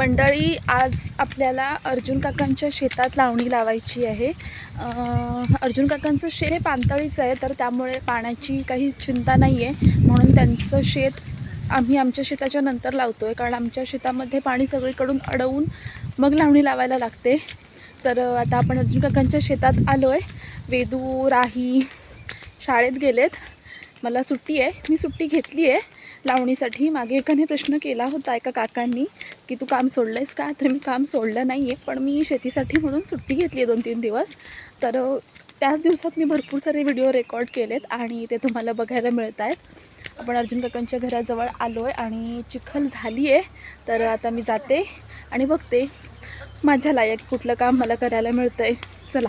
मंडळी आज आपल्याला अर्जुन काकांच्या शेतात लावणी लावायची आहे. अर्जुन काकांचं शेत हे पाणतळीचं आहे तर त्यामुळे पाण्याची काही चिंता नाही आहे म्हणून त्यांचं शेत आम्ही आमच्या शेताच्या नंतर लावतो आहे कारण आमच्या शेतामध्ये पाणी सगळीकडून अडवून मग लावणी लावायला लागते. तर आता आपण अर्जुन काकांच्या शेतात आलो आहे वेदू राही शाळेत गेलेत. मला सुट्टी आहे. मी सुट्टी घेतली आहे लावणीसाठी मागे एकाने प्रश्न केला होता एका काकांनी की तू काम सोडलं आहेस का? तर मी काम सोडलं नाही आहे पण मी शेतीसाठी म्हणून सुट्टी घेतली आहे दोन तीन दिवस. तर त्याच दिवसात मी भरपूर सारे व्हिडिओ रेकॉर्ड केलेत आणि ते तुम्हाला बघायला मिळत आहेत आपण अर्जुन काकांच्या घराजवळ आलो आहे आणि चिखल झाली आहे तर आता मी जाते आणि बघते माझ्या लायक कुठलं काम मला करायला मिळतं आहे चला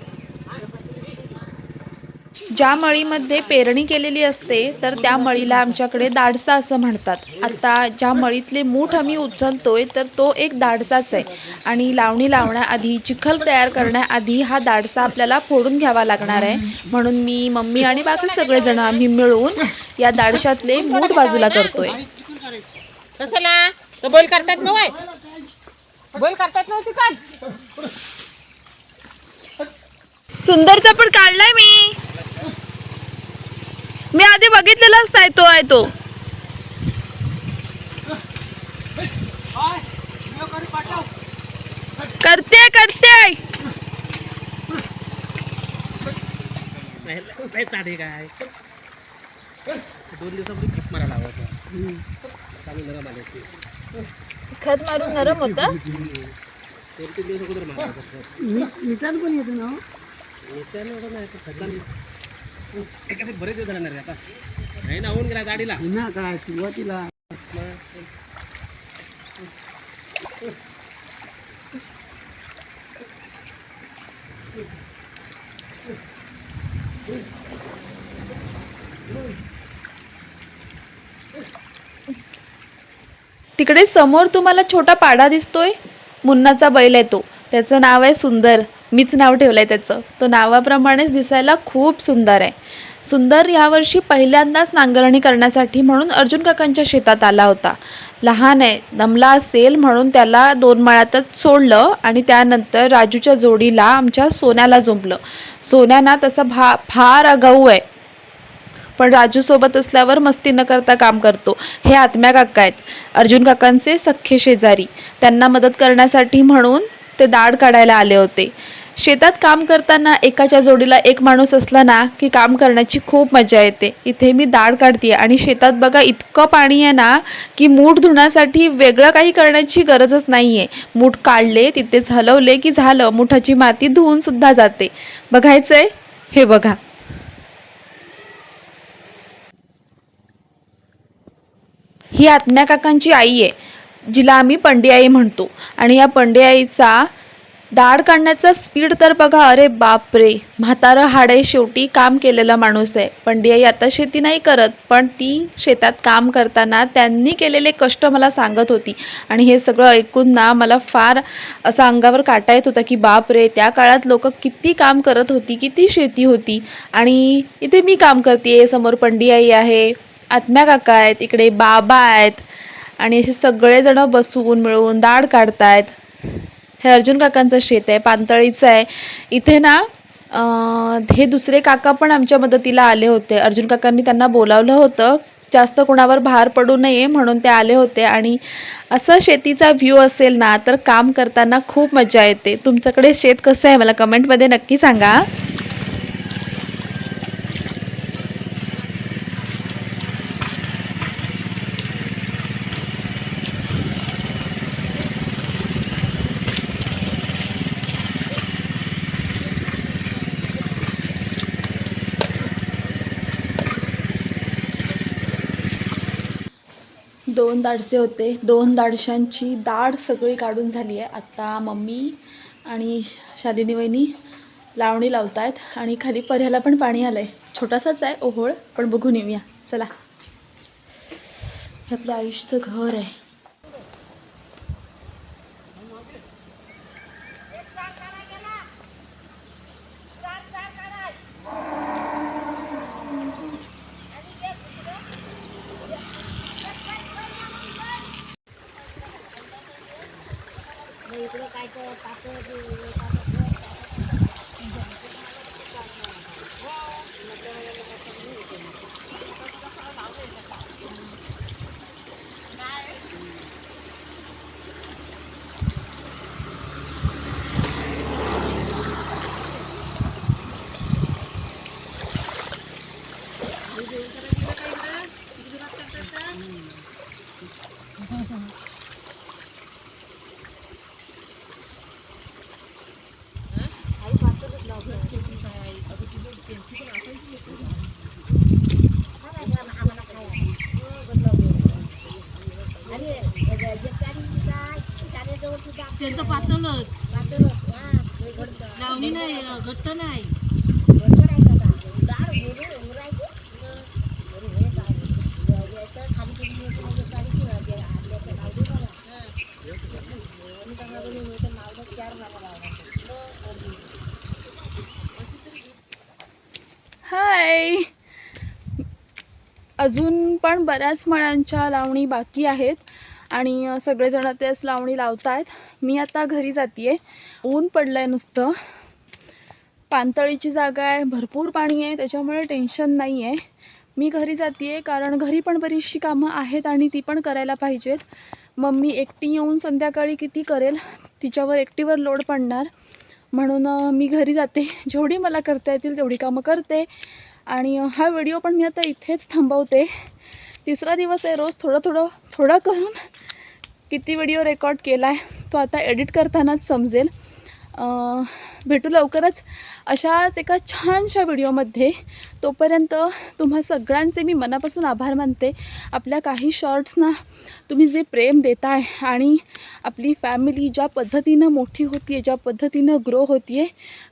ज्या मळीमध्ये पेरणी केलेली असते तर त्या मळीला आमच्याकडे दाडसा असं म्हणतात. आता ज्या मळीतले मूठ आम्ही उचलतोय तर तो एक दाडसाच आहे. आणि लावणी लावण्याआधी चिखल तयार करण्याआधी हा दाडसा आपल्याला फोडून घ्यावा लागणार आहे. म्हणून मी मम्मी आणि बाकी सगळेजण आम्ही मिळून या दाडशातले मूठ बाजूला करतोय. कसं ना तो बोल करतात ना वय. बोल करतात ना चिकन सुंदरचा पण काढलाय मी. मी आधी बघितलेलाच नाही तो आहे तो. करते करते. काय दोन दिवसापूर्वी खत खत मारून नरम होता. मिठान पण येतो ना मिठान नाही खतान एखादे बरेच दिवस आता. नाही ना होऊन गेला गाडीला. ना काय सुरुवातीला. तिकडे समोर तुम्हाला छोटा पाडा दिसतोय. मुन्नाचा बैल आहे तो. त्याचं नाव आहे सुंदर. मीच नाव ठेवलं आहे त्याचं. तो नावाप्रमाणेच दिसायला खूप सुंदर आहे. सुंदर यावर्षी पहिल्यांदाच नांगरणी करण्यासाठी म्हणून अर्जुन काकांच्या शेतात आला होता. लहान आहे दमला असेल म्हणून त्याला दोन माळ्यातच सोडलं आणि त्यानंतर राजूच्या जोडीला आमच्या सोन्याला जुंपलं. सोन्याना तसं तसा भा फार आगाऊ आहे. पण राजूसोबत असल्यावर मस्ती न करता काम करतो. हे आत्म्या काका आहेत. अर्जुन काकांचे सख्खे शेजारी. त्यांना मदत करण्यासाठी म्हणून ते दाढ काढायला आले होते. शेतात काम करताना एकाच्या जोडीला एक माणूस असला ना की काम करण्याची खूप मजा येते. इथे मी दाढ काढते आणि शेतात बघा इतकं पाणी आहे ना की मूठ धुण्यासाठी वेगळं काही करण्याची गरजच नाही आहे मूठ काढले तिथेच हलवले की झालं मुठाची माती धुवून सुद्धा जाते. बघायचंय? हे बघा. ही आत्म्या काकांची आई आहे जिला आम्ही पंडियाई म्हणतो. आणि या पंडियाईचा दाढ काढण्याचा स्पीड तर बघा अरे बापरे. म्हातारं हाडे शेवटी काम केलेला माणूस आहे. पंडियाई आता शेती नाही करत पण ती शेतात काम करताना त्यांनी केलेले कष्ट मला सांगत होती. आणि हे सगळं ऐकून ना मला फार असं अंगावर काटा येत होता की बाप रे त्या काळात लोक किती काम करत होती किती शेती होती. आणि इथे मी काम करते समोर पंडियाई आहे आत्म्या काका आहेत इकडे बाबा आहेत. आणि असे सगळेजणं बसून मिळून दाढ काढतायत. हे अर्जुन काकांचं शेत आहे पानतळीचं आहे. इथे ना हे दुसरे काका पण आमच्या मदतीला आले होते. अर्जुन काकांनी त्यांना बोलावलं होतं जास्त कोणावर भार पडू नये म्हणून ते आले होते. आणि असं शेतीचा व्ह्यू असेल ना तर काम करताना खूप मजा येते. तुमच्याकडे शेत कसं आहे? मला कमेंटमध्ये नक्की सांगा. दोन दाडसे होते. दोन दाडशांची दाढ सगळी काढून झाली आहे. आत्ता मम्मी आणि शालिनी वहिनी लावणी लावतायत आणि खाली पर्याला पण पाणी आलं आहे छोटासाच आहे ओहोळ पण बघून येऊया. चला. हे आपल्या आयुष्यचं घर आहे. त्यांचं वाटलच लावणी नाही घट्ट नाही. हाय. अजून पण बऱ्याच मळ्यांच्या लावणी बाकी आहेत. आणि सगळेजण तेच लावणी लावत आहेत मी आता घरी जाते ऊन पडलं आहे नुसतं. पानतळीची जागा आहे. भरपूर पाणी आहे. त्याच्यामुळे टेन्शन नाही आहे मी घरी जाते कारण घरी पण बरीचशी कामं आहेत आणि ती पण करायला पाहिजेत. मम्मी एकटी येऊन संध्याकाळी किती करेल? तिच्यावर एकटीवर लोड पडणार. म्हणून मी घरी जाते. जेवढी मला करता येतील तेवढी कामं करते. आणि हा व्हिडिओ पण मी आता इथेच थांबवते. तिसरा दिवस आहे रोज थोडं थोडं थोडं करून किती व्हिडिओ रेकॉर्ड केला आहे तो आता एडिट करतानाच समजेल. भेटू लवकरच अशाच एका छानशा व्हिडिओमध्ये तोपर्यंत तुम्हा सगळ्यांचे मी मनापासून आभार मानते. आपल्या काही शॉर्ट्सना तुम्ही जे प्रेम देताय आणि आपली फॅमिली ज्या पद्धतीनं मोठी होती आहे ज्या पद्धतीनं ग्रो होती आहे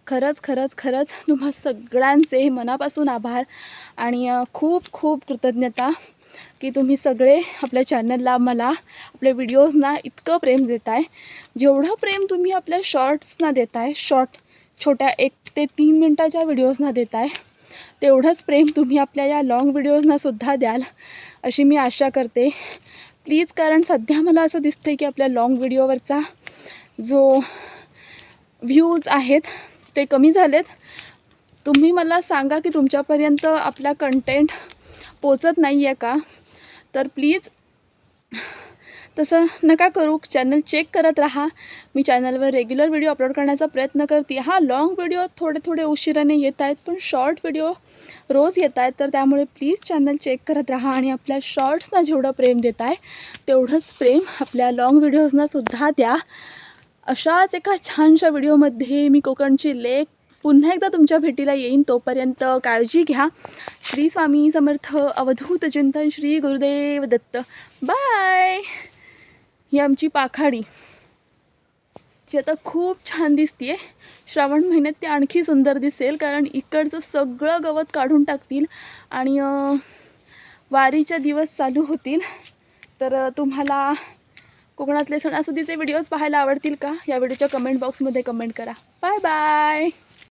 खरंच खरंच खरंच तुम्हा सगळ्यांचे मनापासून आभार आणि खूप खूप कृतज्ञता. की तुम्ही सगळे आपल्या चॅनलला मला आपल्या व्हिडिओजना इतकं प्रेम देताय. जेवढं प्रेम तुम्ही आपल्या शॉर्ट्सना देताय शॉर्ट छोट्या एक ते तीन मिनटाच्या व्हिडिओजना देताय तेवढंच प्रेम तुम्ही आपल्या या लाँग व्हिडिओजनासुद्धा द्याल अशी मी आशा करते. प्लीज कारण सध्या मला असं दिसतं की आपल्या लाँग व्हिडिओवरचा जो व्ह्यूज आहेत ते कमी झालेत. तुम्ही मला सांगा की तुमच्यापर्यंत आपला कंटेंट पोचत नाही आहे का? तर प्लीज तसं नका करू. चॅनल चेक करत राहा. मी चॅनलवर रेग्युलर व्हिडिओ अपलोड करण्याचा प्रयत्न करते. हा लाँग व्हिडिओ थोडे थोडे उशिराने येत आहेत पण शॉर्ट व्हिडिओ रोज येत आहेत. तर त्यामुळे प्लीज चॅनल चेक करत राहा आणि आपल्या शॉर्ट्सना जेवढं प्रेम देत आहे तेवढंच प्रेम आपल्या लाँग व्हिडिओजनासुद्धा द्या. अशाच एका छानशा व्हिडिओमध्ये मी कोकणची लेक पुन्हा एकदा तुमच्या भेटीला येईन तोपर्यंत काळजी घ्या. श्री स्वामी समर्थ अवधूत चिंतन श्री गुरुदेव दत्त. बाय. ही आमची पाखाडी जी आता खूप छान दिसते श्रावण महिन्यात ती आणखी सुंदर दिसेल कारण इकडचं सगळं गवत काढून टाकतील आणि वारीच्या दिवस चालू होतील. तर तुम्हाला कोकणातले सणासुदीचे व्हिडिओज पाहायला आवडतील का? या व्हिडिओच्या कमेंट बॉक्समध्ये कमेंट करा. Bye bye.